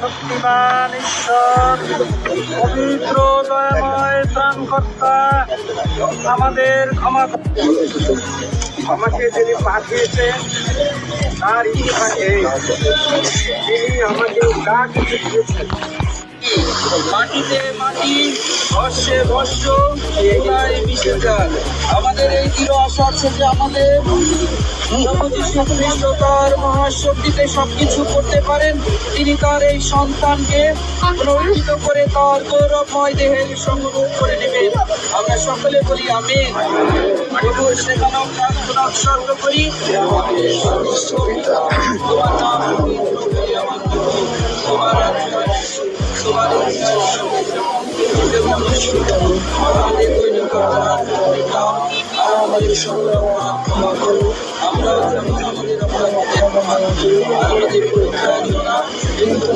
শক্তিমান ঈশ্বর পবিত্র দয়াময় ত্রাণকর্তা আমাদের ক্ষমা। আমাকে যিনি পাঠিয়েছেন তার ইচ্ছাকে তিনি আমাকে যা কিছু দিয়েছেন মাটিতে মাটি ভস্যে ভস্য আমাদের এই দৃঢ় আশা আছে যে আমাদের খ্রিস্ট মহাশক্তিতে সবকিছু করতে পারেন তিনি তার এই সন্তানকে পুনরুদ্ধিত করে তার গৌরবময় দেহের সংগ্রহ করে নেবেন আমরা সকলে বলি আমি প্রভু সেখানেও করি তোমার নাম। তোমার তোমার আমাদের সকল ক্ষমা করো আমরা যেমন আমাদের আর আমাদের পরীক্ষা দিও না কিন্তু